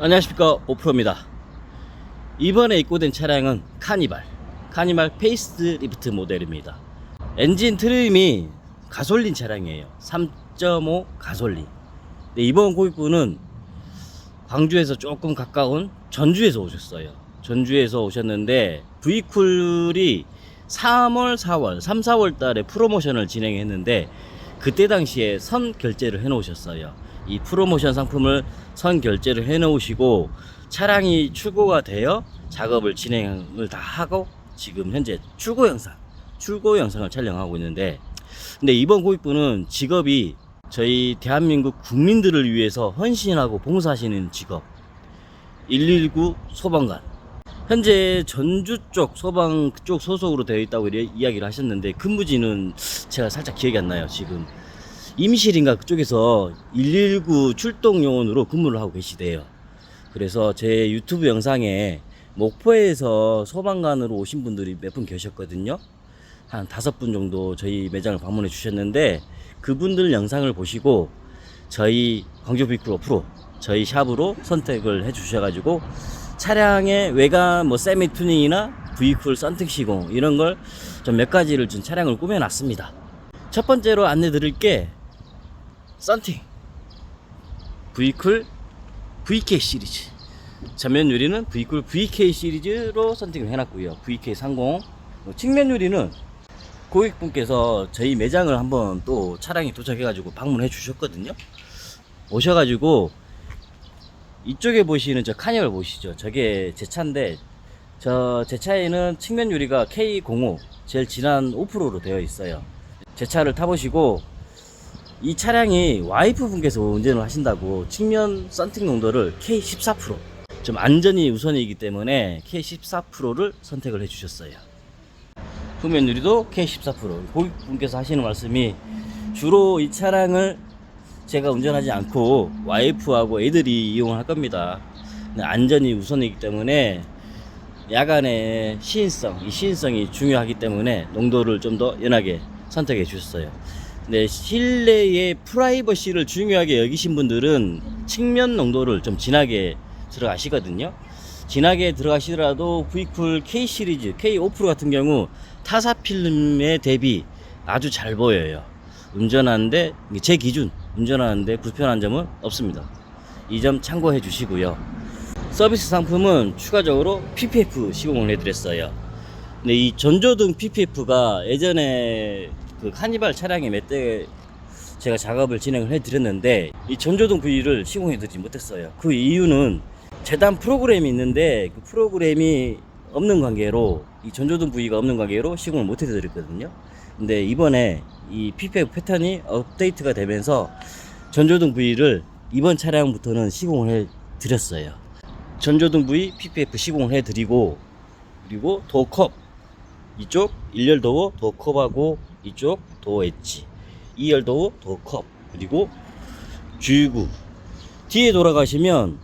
안녕하십니까 오프로입니다. 이번에 입고된 차량은 카니발 카니발 페이스 리프트 모델입니다. 엔진 트림이 가솔린 차량이에요. 3.5 가솔린. 이번 고객분은 광주에서 조금 가까운 전주에서 오셨어요. 전주에서 오셨는데 V쿨이 3월 4월 3, 4월 달에 프로모션을 진행했는데 그때 당시에 선 결제를 해 놓으셨어요 이 프로모션 상품을 선 결제를 해 놓으시고 차량이 출고가 되어 작업을 진행을 다 하고 지금 현재 출고 영상 출고 영상을 촬영하고 있는데 근데 이번 고객분은 직업이 저희 대한민국 국민들을 위해서 헌신하고 봉사하시는 직업. 119 소방관. 현재 전주 쪽 소방 쪽 소속으로 되어 있다고 이야기를 하셨는데 근무지는 제가 살짝 기억이 안 나요 지금 임실인가 그쪽에서 119 출동 요원으로 근무를 하고 계시대요 그래서 제 유튜브 영상에 목포에서 소방관으로 오신 분들이 몇 분 계셨거든요 한 다섯 분 정도 저희 매장을 방문해 주셨는데 그분들 영상을 보시고 저희 광주 비클 프로 저희 샵으로 선택을 해 주셔가지고 차량의 외관 뭐 세미 튜닝이나 V쿨 썬팅 시공 이런 걸 좀 몇 가지를 준 차량을 꾸며놨습니다. 첫 번째로 안내 드릴 게 썬팅 V쿨 VK 시리즈 전면 유리는 V쿨 VK 시리즈로 선팅을 해놨고요. VK30 뭐 측면 유리는 고객분께서 저희 매장을 한번 또 차량이 도착해가지고 방문해 주셨거든요. 오셔가지고 이쪽에 보시는 저 카니발 보시죠. 저게 제 차인데 저 제 차에는 측면 유리가 K05 제일 진한 5%로 되어 있어요. 제 차를 타보시고 이 차량이 와이프 분께서 운전을 하신다고 측면 썬팅 농도를 K14%. 좀 안전이 우선이기 때문에 K14%를 선택을 해주셨어요. 후면 유리도 K14% 고객분께서 하시는 말씀이 주로 이 차량을 제가 운전하지 않고 와이프하고 애들이 이용할 겁니다. 안전이 우선이기 때문에 야간의 시인성, 이 시인성이 중요하기 때문에 농도를 좀 더 연하게 선택해 주셨어요. 근데 실내의 프라이버시를 중요하게 여기신 분들은 측면 농도를 좀 진하게 들어가시거든요. 진하게 들어가시더라도 V쿨 K 시리즈 K5 같은 경우 타사 필름에 대비 아주 잘 보여요. 운전하는데 제 기준 운전하는데 불편한 점은 없습니다. 이 점 참고해 주시고요. 서비스 상품은 추가적으로 PPF 시공을 해드렸어요. 근데 이 전조등 PPF가 예전에 그 카니발 차량에 몇 대 제가 작업을 진행을 해드렸는데 이 전조등 부위를 시공해드리지 못했어요. 그 이유는 재단 프로그램이 있는데 그 프로그램이 없는 관계로 이 전조등 부위가 없는 관계로 시공을 못 해드렸거든요. 근데 이번에 이 PPF 패턴이 업데이트가 되면서 전조등 부위를 이번 차량부터는 시공을 해 드렸어요. 전조등 부위 PPF 시공을 해 드리고 그리고 도어컵 이쪽 1열 도어 도어컵하고 이쪽 도어 엣지. 2열 도어 도어컵. 그리고 주유구. 뒤에 돌아가시면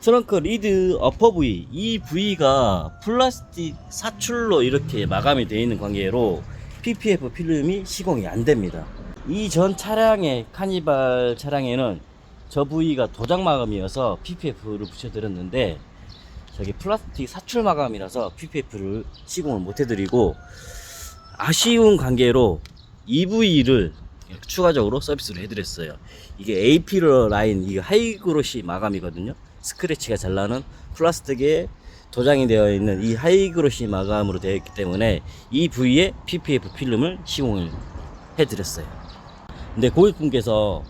트렁크 리드 어퍼 부위. 이 부위가 플라스틱 사출로 이렇게 마감이 되어 있는 관계로 PPF 필름이 시공이 안 됩니다. 이 전 차량의 카니발 차량에는 저 부위가 도장 마감이어서 PPF를 붙여드렸는데 저기 플라스틱 사출 마감이라서 PPF를 시공을 못 해드리고 아쉬운 관계로 이 부위를 추가적으로 서비스를 해드렸어요. 이게 AP 라인, 이게 하이그로시 마감이거든요. 스크래치가 잘 나는 플라스틱에 도장이 되어 있는 이 하이그로시 마감으로 되어 있기 때문에 이 부위에 PPF 필름을 시공을 해드렸어요. 근데 고객분께서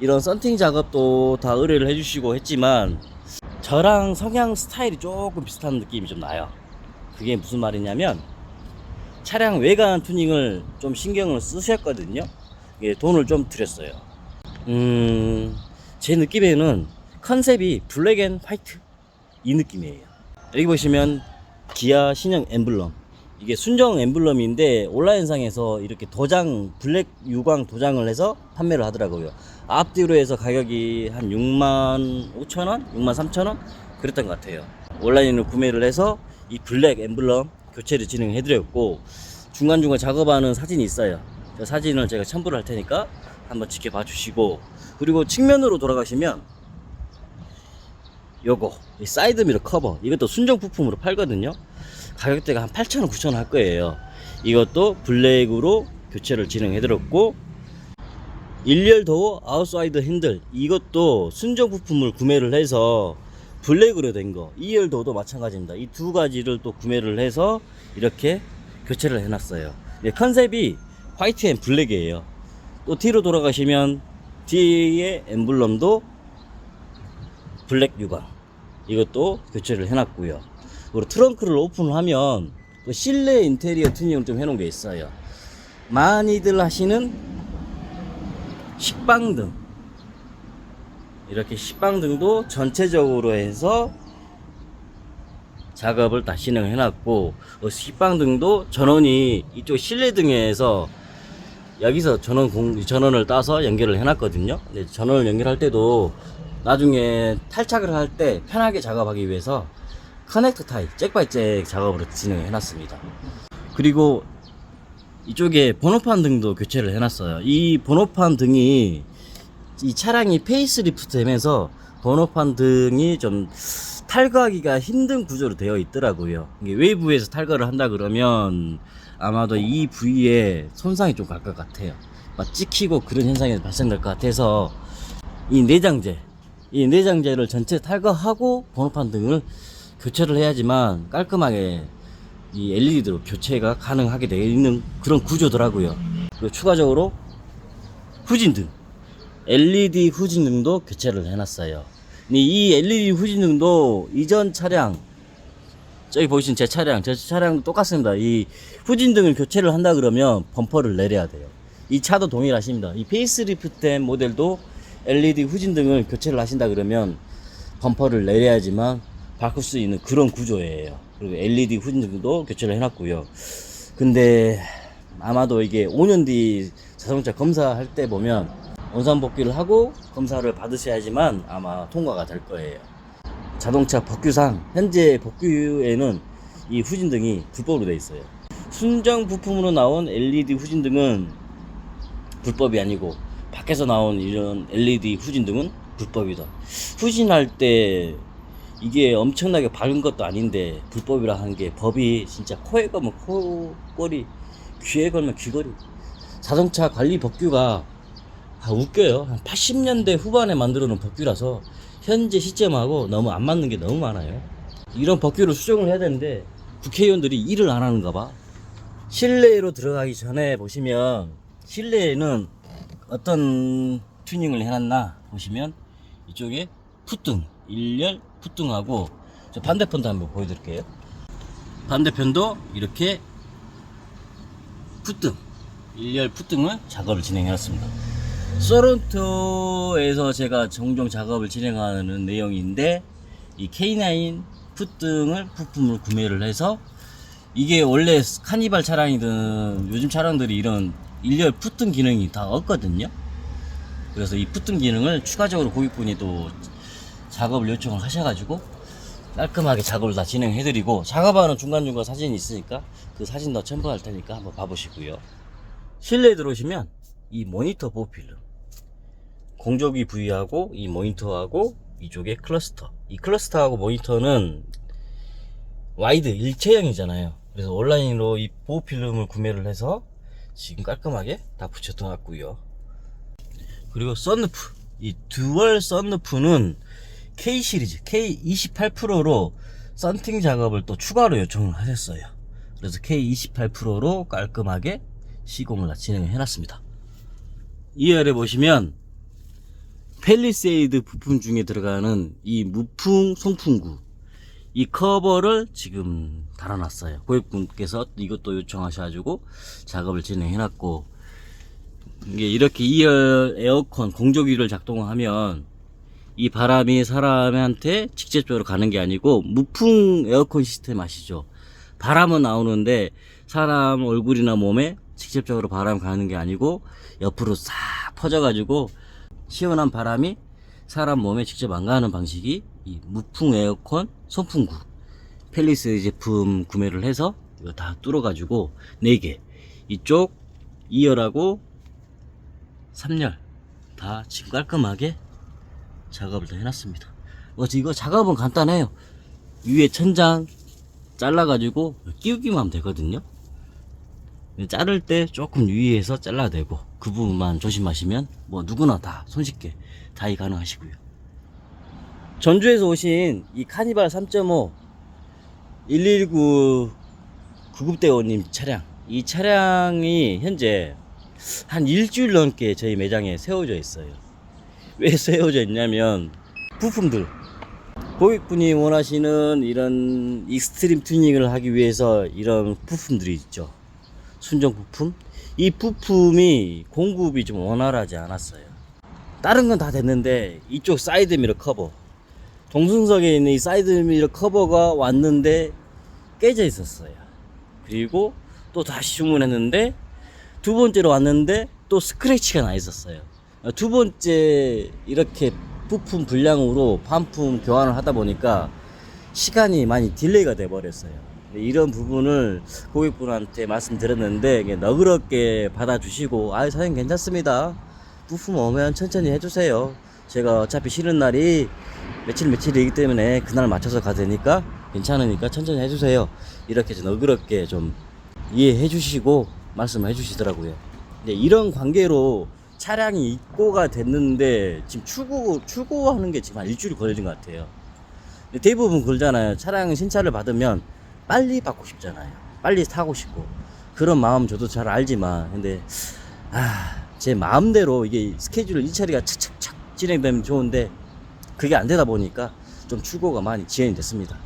이런 썬팅 작업도 다 의뢰를 해주시고 했지만 저랑 성향 스타일이 조금 비슷한 느낌이 좀 나요. 그게 무슨 말이냐면 차량 외관 튜닝을 좀 신경을 쓰셨거든요. 이게 돈을 좀 들였어요. 음, 제 느낌에는 컨셉이 블랙 앤 화이트 이 느낌이에요. 여기 보시면 기아 신형 엠블럼 이게 순정 엠블럼인데 온라인상에서 이렇게 도장 블랙 유광 도장을 해서 판매를 하더라고요. 앞뒤로 해서 가격이 한 6만 5천 원, 6만 3천 원 그랬던 것 같아요. 온라인으로 구매를 해서 이 블랙 엠블럼 교체를 진행해드렸고 중간중간 작업하는 사진이 있어요. 그 사진을 제가 첨부를 할 테니까 한번 지켜봐 주시고 그리고 측면으로 돌아가시면 요거 이 사이드 미러 커버 이것도 순정 부품으로 팔거든요 가격대가 한 8,000원 9,000원 할 거예요. 이것도 블랙으로 교체를 진행해드렸고 1열 도어 아웃사이드 핸들 이것도 순정 부품을 구매를 해서 블랙으로 된 거 2열 도어도 마찬가지입니다. 이 두 가지를 또 구매를 해서 이렇게 교체를 해놨어요. 네, 컨셉이 화이트 앤 블랙이에요. 또 뒤로 돌아가시면 뒤에 엠블럼도 블랙 유광 이것도 교체를 해놨고요 그리고 트렁크를 오픈하면 또 실내 인테리어 튜닝을 좀 해놓은 게 있어요. 많이들 하시는 식빵등. 이렇게 식빵등도 전체적으로 해서 작업을 다 진행해 놨고 어, 식빵등도 전원이 이쪽 실내등에서 여기서 전원 공, 전원을 따서 연결을 해 놨거든요. 전원을 연결할 때도 나중에 탈착을 할 때 편하게 작업하기 위해서 커넥터 타입 잭바이잭 작업으로 진행해 놨습니다 그리고 이쪽에 번호판 등도 교체를 해놨어요. 이 번호판 등이 이 차량이 페이스리프트 되면서 번호판 등이 좀 탈거하기가 힘든 구조로 되어 있더라고요. 이게 외부에서 탈거를 한다 그러면 아마도 이 부위에 손상이 좀 갈 것 같아요. 막 찍히고 그런 현상이 발생될 것 같아서 이 내장재, 이 내장재를 전체 탈거하고 번호판 등을 교체를 해야지만 깔끔하게 이 LED로 교체가 가능하게 되어 있는 그런 구조더라고요. 그리고 추가적으로 후진등, LED 후진등도 교체를 해놨어요. 이 LED 후진등도 이전 차량, 저기 보이신 제 차량, 제 차량 똑같습니다. 이 후진등을 교체를 한다 그러면 범퍼를 내려야 돼요. 이 차도 동일하십니다. 이 페이스리프트된 모델도 LED 후진등을 교체를 하신다 그러면 범퍼를 내려야지만 바꿀 수 있는 그런 구조예요. 그리고 LED 후진등도 교체를 해놨고요. 근데 아마도 이게 5년 뒤 자동차 검사할 때 보면 원산 복귀를 하고 검사를 받으셔야지만 아마 통과가 될 거예요. 자동차 법규상 현재 법규에는 이 후진등이 불법으로 되어 있어요. 순정 부품으로 나온 LED 후진등은 불법이 아니고 밖에서 나온 이런 LED 후진등은 불법이다. 후진할 때 이게 엄청나게 밝은 것도 아닌데 불법이라 하는 게 법이 진짜 코에 걸면 코걸이 귀에 걸면 귀걸이. 자동차 관리 법규가 아, 웃겨요. 한 80년대 후반에 만들어 놓은 법규라서 현재 시점하고 너무 안 맞는 게 너무 많아요. 이런 법규를 수정을 해야 되는데 국회의원들이 일을 안 하는가 봐. 실내로 들어가기 전에 보시면 실내에는 어떤 튜닝을 해놨나 보시면 이쪽에 풋등 1열 풋등하고 저 반대편도 한번 보여드릴게요. 반대편도 이렇게 풋등 1열 풋등을 작업을 진행해놨습니다. 소렌토에서 제가 종종 작업을 진행하는 내용인데 이 K9 풋등을 부품을 구매를 해서 이게 원래 카니발 차량이든 요즘 차량들이 이런 1열 풋등 기능이 다 없거든요. 그래서 이 풋등 기능을 추가적으로 고객분이 또 작업을 요청을 하셔가지고 깔끔하게 작업을 다 진행해드리고 작업하는 중간중간 사진이 있으니까 그 사진 도 첨부할 테니까 한번 봐보시고요. 실내에 들어오시면 이 모니터 보필름 공조기 부위하고 이 모니터하고 이쪽에 클러스터. 이 클러스터하고 모니터는 와이드 일체형이잖아요. 그래서 온라인으로 이 보호필름을 구매를 해서 지금 깔끔하게 다 붙여놨고요. 그리고 썬루프. 이 듀얼 썬루프는 K 시리즈 K28 프로로 썬팅 작업을 또 추가로 요청을 하셨어요. 그래서 K28 프로로 깔끔하게 시공을 다 진행을 해놨습니다. 2열에 보시면 펠리세이드 부품 중에 들어가는 이 무풍 송풍구 이 커버를 지금 달아놨어요. 고객분께서 이것도 요청하셔가지고 작업을 진행해놨고 이게 이렇게 2열 에어컨 공조기를 작동하면 이 바람이 사람한테 직접적으로 가는 게 아니고 무풍 에어컨 시스템 아시죠? 바람은 나오는데 사람 얼굴이나 몸에 직접적으로 바람 가는 게 아니고 옆으로 싹 퍼져가지고 시원한 바람이 사람 몸에 직접 안 가는 방식이 이 무풍 에어컨 선풍구 펠리스 제품 구매를 해서 이거 다 뚫어가지고 4개 이쪽 2열하고 3열 다 지금 깔끔하게 작업을 다 해놨습니다. 어, 이거 작업은 간단해요. 위에 천장 잘라가지고 끼우기만 하면 되거든요. 자를 때 조금 유의해서 잘라야 되고 그 부분만 조심하시면 뭐 누구나 다 손쉽게 다이 가능하시고요. 전주에서 오신 이 카니발 3.5 119 구급대원님 차량 이 차량이 현재 한 일주일 넘게 저희 매장에 세워져 있어요. 왜 세워져 있냐면 부품들 고객분이 원하시는 이런 익스트림 튜닝을 하기 위해서 이런 부품들이 있죠. 순정 부품. 이 부품이 공급이 좀 원활하지 않았어요. 다른 건 다 됐는데 이쪽 사이드 미러 커버. 동승석에 있는 이 사이드 미러 커버가 왔는데 깨져 있었어요. 그리고 또 다시 주문했는데 두 번째로 왔는데 또 스크래치가 나 있었어요. 두 번째 이렇게 부품 불량으로 반품 교환을 하다 보니까 시간이 많이 딜레이가 돼 버렸어요. 이런 부분을 고객분한테 말씀드렸는데 너그럽게 받아주시고 아 사장님 괜찮습니다. 부품 오면 천천히 해주세요. 제가 어차피 쉬는 날이 며칠 며칠이기 때문에 그날 맞춰서 가되니까 괜찮으니까 천천히 해주세요. 이렇게 좀 너그럽게 좀 이해해 주시고 말씀해 주시더라고요. 이런 관계로 차량이 입고가 됐는데 지금 출고 출고하는 게 지금 한 일주일 걸린 것 같아요. 대부분 그러잖아요. 차량 신차를 받으면 빨리 받고 싶잖아요. 빨리 타고 싶고 그런 마음 저도 잘 알지만 근데 아 제 마음대로 이게 스케줄 일처리가 착착착 진행되면 좋은데 그게 안 되다 보니까 좀 출고가 많이 지연이 됐습니다.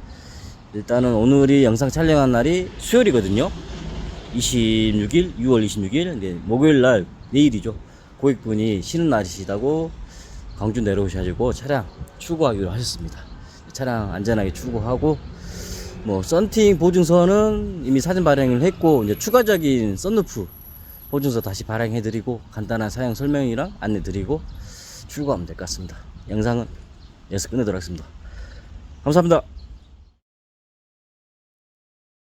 일단은 오늘이 영상 촬영한 날이 수요일이거든요. 26일, 6월 26일, 이제 목요일 날 내일이죠. 고객분이 쉬는 날이시다고 광주 내려오셔가지고 차량 출고하기로 하셨습니다. 차량 안전하게 출고하고 뭐 썬팅 보증서는 이미 사진 발행을 했고 이제 추가적인 썬루프 보증서 다시 발행해드리고 간단한 사용 설명이랑 안내드리고 출고하면 될 것 같습니다. 영상은 여기서 끝내도록 하겠습니다. 감사합니다.